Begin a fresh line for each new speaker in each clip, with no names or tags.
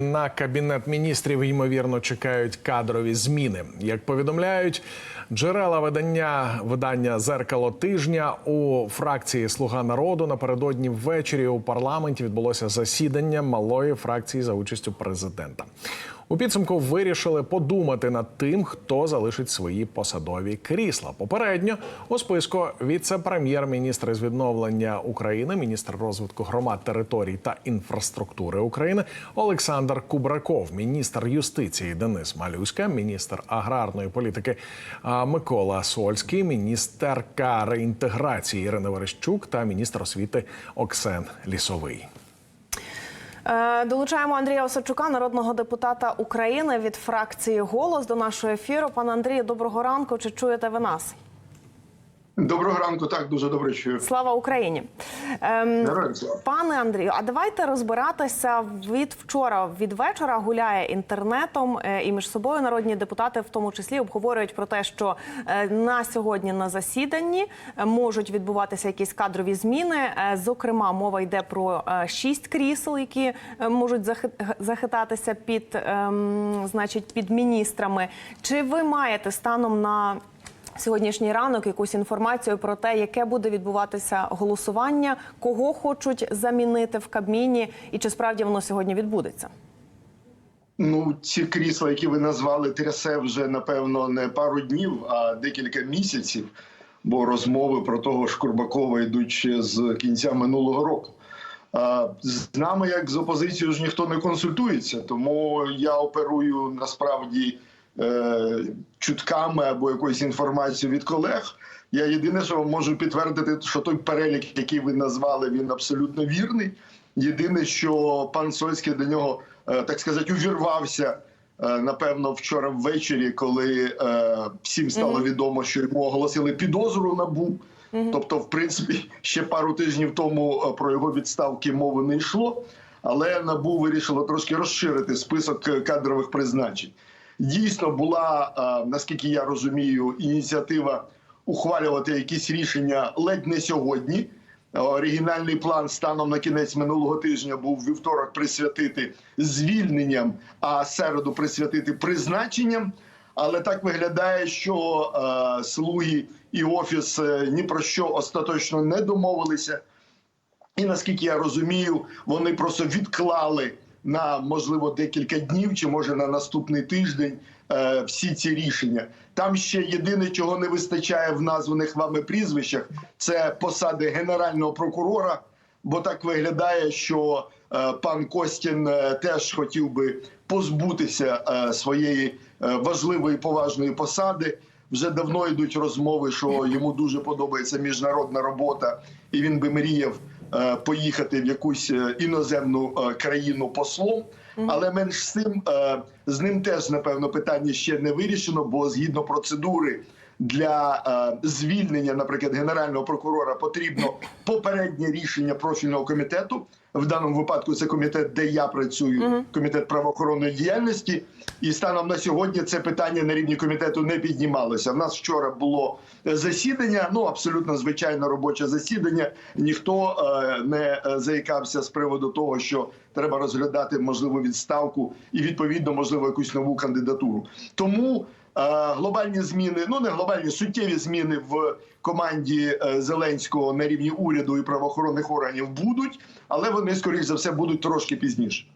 На кабінет міністрів ймовірно чекають кадрові зміни. Як повідомляють джерела видання видання зеркало тижня у фракції Слуга народу напередодні ввечері у парламенті відбулося засідання малої фракції за участю президента. У підсумку вирішили подумати над тим, хто залишить свої посадові крісла. Попередньо у списку віце-прем'єр-міністр з відновлення України, міністр розвитку громад, територій та інфраструктури України Олександр Кубраков, міністр юстиції Денис Малюська, міністр аграрної політики Микола Сольський, міністерка реінтеграції Ірина Верещук та міністр освіти Оксен Лісовий.
Е, Долучаємо Андрія Осадчука, народного депутата України від фракції Голос до нашого ефіру. Пане Андрію, доброго ранку. Чи чуєте ви нас?
Доброго ранку, так дуже добре чую.
Слава Україні, ем,
Героям слава.
пане Андрію. А давайте розбиратися від вчора. Від вечора гуляє інтернетом, е, і між собою народні депутати, в тому числі, обговорюють про те, що е, на сьогодні на засіданні е, можуть відбуватися якісь кадрові зміни. Е, Зокрема, мова йде про е, шість крісел, які е, можуть захи- захитатися під, ем, значить, під міністрами. Чи ви маєте станом на Сьогоднішній ранок якусь інформацію про те, яке буде відбуватися голосування, кого хочуть замінити в Кабміні, і чи справді воно сьогодні відбудеться?
Ну, ці крісла, які ви назвали, трясе вже напевно не пару днів, а декілька місяців. Бо розмови про того ж Курбакова йдуть ще з кінця минулого року. З нами, як з опозицією, ж ніхто не консультується, тому я оперую насправді чутками або якоюсь інформацією від колег. Я єдине, що можу підтвердити, що той перелік, який ви назвали, він абсолютно вірний. Єдине, що пан Сольський до нього, е, так сказати, увірвався. е, Напевно, вчора ввечері, коли е, всім стало відомо, що йому оголосили підозру набу. Тобто, в принципі, ще пару тижнів тому е, про його відставки мови не йшло. Але набу вирішило трошки розширити список е, кадрових призначень. Дійсно, була, е, наскільки я розумію, ініціатива ухвалювати якісь рішення ледь не сьогодні. Оригінальний план станом на кінець минулого тижня був вівторок присвятити звільненням, а середу присвятити призначенням. Але так виглядає, що е, слуги і офіс е, ні про що остаточно не домовилися. І наскільки я розумію, вони просто відклали на можливо декілька днів чи може на наступний тиждень е, всі ці рішення. Там ще єдине, чого не вистачає в названих вами прізвищах, це посади генерального прокурора. Бо так виглядає, що е, пан Костін е, теж хотів би позбутися своєї важливої поважної посади. Вже давно йдуть розмови, що йому дуже подобається міжнародна робота, і він би мріяв поїхати в якусь е, іноземну е, країну послом. Але менш з тим е, з ним теж напевно питання ще не вирішено, бо згідно процедури для е, звільнення, наприклад, генерального прокурора потрібно попереднє рішення профільного комітету. В даному випадку це комітет, де я працюю, комітет правоохоронної діяльності. І станом на сьогодні це питання на рівні комітету не піднімалося. В нас вчора було засідання, ну абсолютно звичайне робоче засідання. Ніхто е, не е, заїкався з приводу того, що треба розглядати можливу відставку і відповідно можливо якусь нову кандидатуру. Тому е, глобальні зміни, ну не глобальні суттєві зміни в команді е, Зеленського на рівні уряду і правоохоронних органів будуть, але вони скоріш за все будуть трошки пізніше.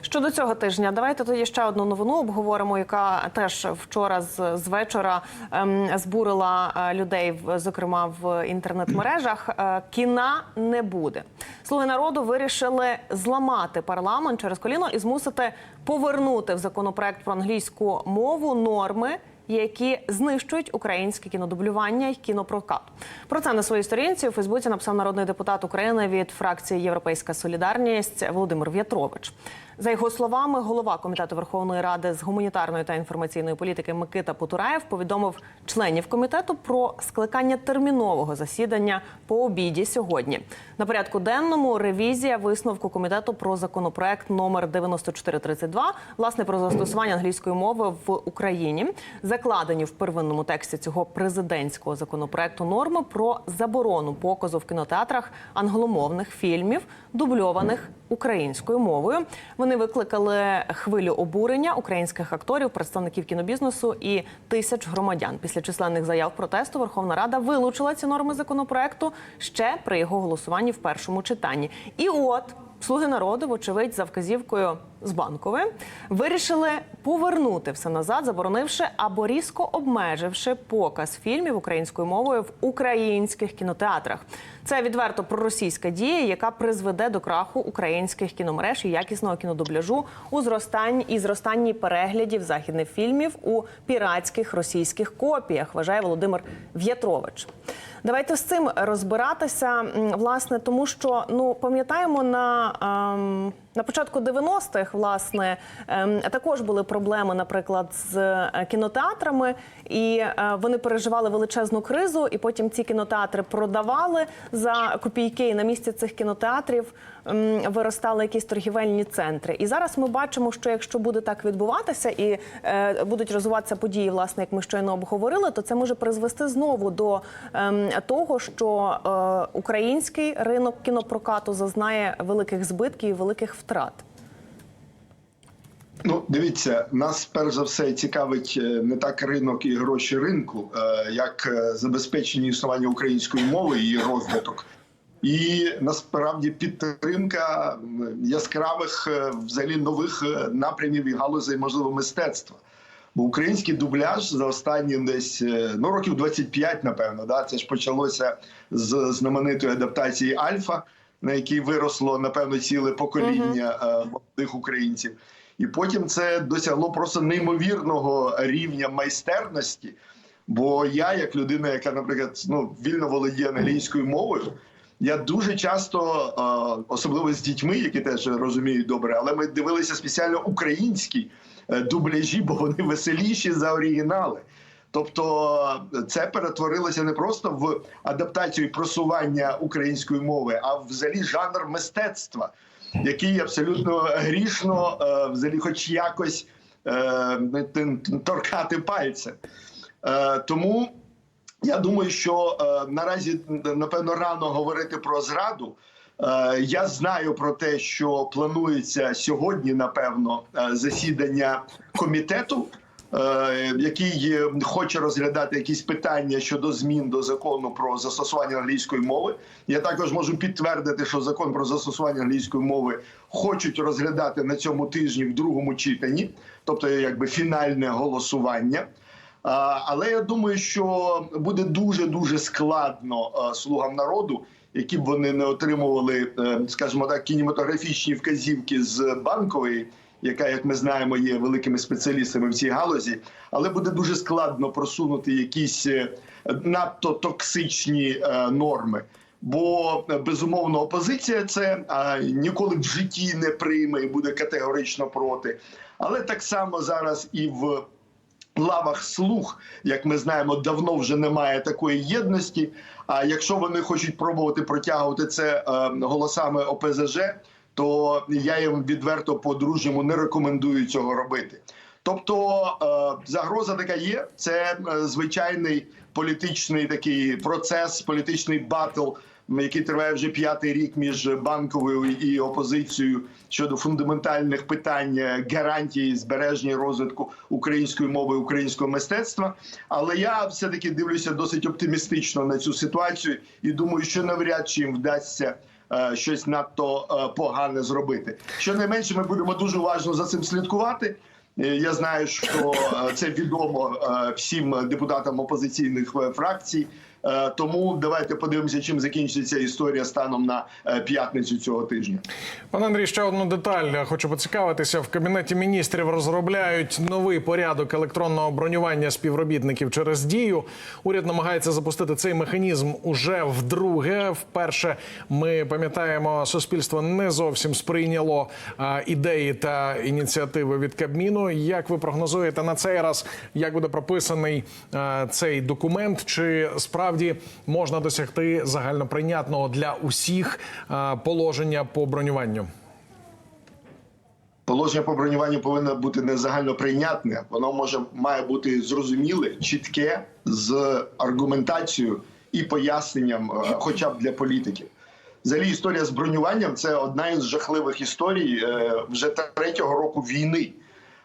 Щодо цього тижня, давайте тоді ще одну новину обговоримо, яка теж вчора з, з вечора ем, збурила е, людей, в- зокрема в інтернет-мережах. Е, кіна не буде. Слуги народу вирішили зламати парламент через коліно і змусити повернути в законопроект про англійську мову норми. Які знищують українське кінодублювання і кінопрокат. Про це на своїй сторінці у Фейсбуці написав народний депутат України від фракції Європейська Солідарність Володимир В'ятрович. За його словами, голова комітету Верховної Ради з гуманітарної та інформаційної політики Микита Потураєв повідомив членів комітету про скликання термінового засідання по обіді сьогодні. На порядку денному ревізія висновку комітету про законопроект номер 9432, власне про застосування англійської мови в Україні, закладені в первинному тексті цього президентського законопроекту норми про заборону показу в кінотеатрах англомовних фільмів, дубльованих українською мовою. Вони Вони викликали хвилю обурення українських акторів, представників кінобізнесу і тисяч громадян. Після численних заяв протесту Верховна Рада вилучила ці норми законопроекту ще при його голосуванні в першому читанні. І от слуги народу, вочевидь, за вказівкою з банкової, вирішили повернути все назад, заборонивши або різко обмеживши показ фільмів українською мовою в українських кінотеатрах. Це відверто проросійська дія, яка призведе до краху українських кіномереж і якісного кінодубляжу у зростанні і зростанні переглядів західних фільмів у піратських російських копіях. Вважає Володимир В'ятрович. Давайте з цим розбиратися, власне, тому що ну пам'ятаємо на, ем, на початку 90-х, власне, ем, також були проблеми, наприклад, з е, кінотеатрами, і е, вони переживали величезну кризу, і потім ці кінотеатри продавали за копійки. На місці цих кінотеатрів виростали якісь торгівельні центри. І зараз ми бачимо, що якщо буде так відбуватися і е, будуть розвиватися події, власне, як ми щойно обговорили, то це може призвести знову до е, того, що е, український ринок кінопрокату зазнає великих збитків і великих втрат.
Ну, дивіться, нас перш за все цікавить е, не так ринок і гроші ринку, е, як е, забезпечення існування української мови і її розвиток. І насправді підтримка яскравих взагалі нових напрямів і галузей можливо мистецтва. Бо український дубляж за останні десь ну років 25, напевно, да це ж почалося з знаменитої адаптації Альфа, на якій виросло напевно ціле покоління молодих українців. І потім це досягло просто неймовірного рівня майстерності. Бо я, як людина, яка, наприклад, ну вільно володіє англійською мовою, я дуже часто, особливо з дітьми, які теж розуміють добре, але ми дивилися спеціально українські е, дубляжі, бо вони веселіші за оригінали. Тобто е, це перетворилося не просто в адаптацію і просування української мови, а взагалі жанр мистецтва, який абсолютно грішно, е, взагалі, хоч якось е, торкати пальцем. Е, Тому я думаю, що наразі напевно рано говорити про зраду. Я знаю про те, що планується сьогодні, напевно, засідання комітету, який е, хоче розглядати якісь питання щодо змін до закону про застосування англійської мови. Я також можу підтвердити, що закон про застосування англійської мови хочуть розглядати на цьому тижні в другому читанні, тобто якби фінальне голосування. Але я думаю, що буде дуже дуже складно слугам народу, які б вони не отримували, е, скажімо так, кінематографічні вказівки з банкової, яка, як ми знаємо, є великими спеціалістами в цій галузі. Але буде дуже складно просунути якісь е, надто токсичні е, норми. Бо е, безумовно опозиція це а, ніколи в житті не прийме і буде категорично проти. Але так само зараз і в лавах слуг, як ми знаємо, давно вже немає такої єдності. А якщо вони хочуть пробувати протягувати це е, голосами ОПЗЖ, то я їм відверто по-дружньому не рекомендую цього робити. Тобто е, загроза така є. Це е, звичайний політичний такий процес, політичний батл, який триває вже п'ятий рік між банковою і опозицією щодо фундаментальних питань е, гарантії збереження розвитку української мови, українського мистецтва. Але я все таки дивлюся досить оптимістично на цю ситуацію і думаю, що навряд чи їм вдасться. Е, Щось надто е, погане зробити. Щонайменше, ми будемо дуже уважно за цим слідкувати. Е, Я знаю, що це відомо всім депутатам опозиційних фракцій. Е, Тому давайте подивимося, чим закінчиться історія станом на е, п'ятницю цього тижня.
Пане Андрій, ще одну деталь хочу поцікавитися. В кабінеті міністрів розробляють новий порядок електронного бронювання співробітників через дію. Уряд намагається запустити цей механізм уже вдруге. Вперше ми пам'ятаємо, суспільство не зовсім сприйняло ідеї та ініціативи від Кабміну. Як ви прогнозуєте на цей раз, як буде прописаний цей документ? Чи справді можна досягти загальноприйнятного для усіх положення по бронюванню?
Положення по бронюванню повинно бути не загальноприйнятне. Воно може має бути зрозуміле, чітке з аргументацією і поясненням, е, хоча б для політиків. взагалі історія з бронюванням це одна із жахливих історій е, вже третього року війни.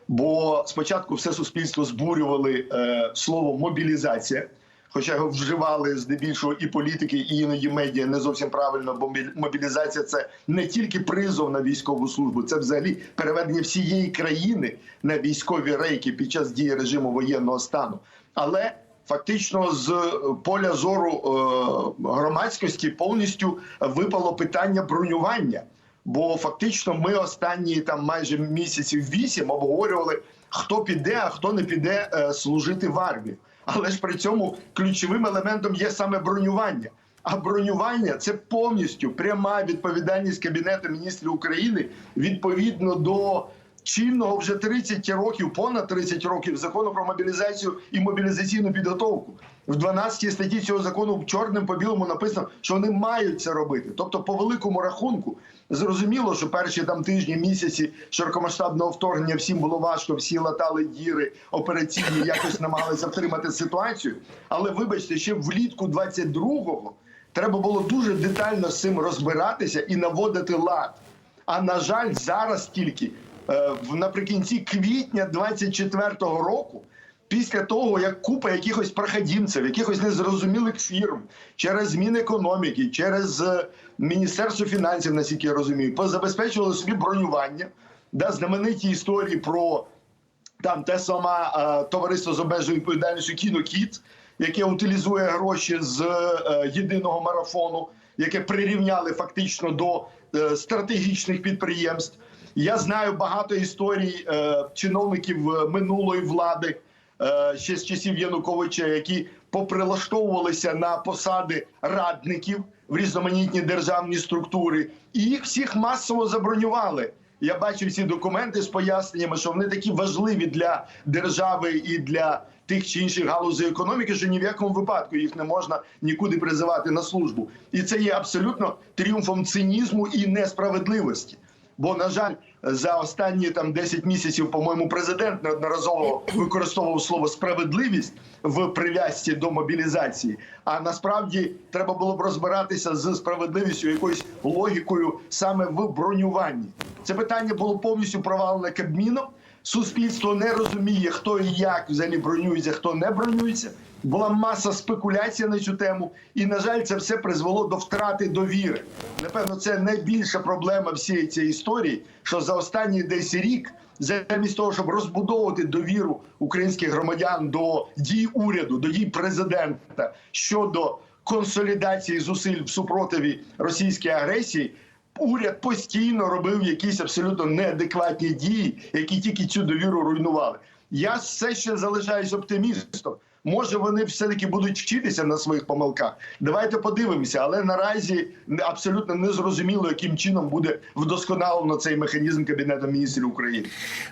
Бо спочатку все суспільство збурювали е, слово мобілізація, хоча його вживали здебільшого і політики, і іноді медіа не зовсім правильно, бо мобі- мобілізація це не тільки призов на військову службу, це взагалі переведення всієї країни на військові рейки під час дії режиму воєнного стану. Але фактично з е, поля зору е, громадськості повністю випало питання бронювання. Бо фактично ми останні там майже місяців вісім обговорювали, хто піде, а хто не піде е, служити в армію. Але ж при цьому ключовим елементом є саме бронювання. А бронювання це повністю пряма відповідальність Кабінету міністрів України відповідно до чинного вже 30 років, понад 30 років закону про мобілізацію і мобілізаційну підготовку. В 12 статті цього закону чорним по білому написано, що вони мають це робити. Тобто, по великому рахунку, зрозуміло, що перші там тижні, місяці широкомасштабного вторгнення всім було важко, всі латали діри операційні, якось намагалися втримати ситуацію. Але вибачте, ще влітку 22-го треба було дуже детально з цим розбиратися і наводити лад. А на жаль, зараз тільки е, наприкінці квітня 24-го року, після того як купа якихось проходімців, якихось незрозумілих фірм через Мінекономіки, через е, Міністерство фінансів, наскільки я розумію, позабезпечували собі бронювання, да, знамениті історії про там те саме товариство з обмеженою відповідальністю Кінокіт, яке утилізує гроші з е, єдиного марафону, яке прирівняли фактично до е, стратегічних підприємств. Я знаю багато історій е, чиновників е, минулої влади ще з часів Януковича, які поприлаштовувалися на посади радників в різноманітні державні структури, і їх всіх масово забронювали. Я бачив ці документи з поясненнями, що вони такі важливі для держави і для тих чи інших галузей економіки, що ні в якому випадку їх не можна нікуди призивати на службу. І це є абсолютно тріумфом цинізму і несправедливості. Бо, на жаль, за останні там 10 місяців, по-моєму, президент неодноразово використовував слово справедливість в прив'язці до мобілізації. А насправді треба було б розбиратися з справедливістю, якоюсь логікою саме в бронюванні. Це питання було повністю провалене Кабміном. Суспільство не розуміє, хто і як взагалі бронюється, хто не бронюється. Була маса спекуляцій на цю тему, і на жаль, це все призвело до втрати довіри. Напевно, це найбільша проблема всієї цієї історії, що за останній десь рік, замість того, щоб розбудовувати довіру українських громадян до дій уряду, до дій президента щодо консолідації зусиль в супротиві російській агресії. Уряд постійно робив якісь абсолютно неадекватні дії, які тільки цю довіру руйнували. Я все ще залишаюсь оптимістом. Може, вони все-таки будуть вчитися на своїх помилках. Давайте подивимося, але наразі абсолютно незрозуміло, яким чином буде вдосконалено цей механізм Кабінету міністрів України.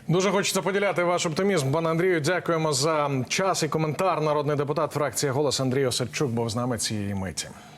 Дуже хочеться поділяти ваш оптимізм. Пане Андрію, дякуємо за час і коментар. Народний депутат фракції Голос Андрій Осадчук був з нами цієї миті.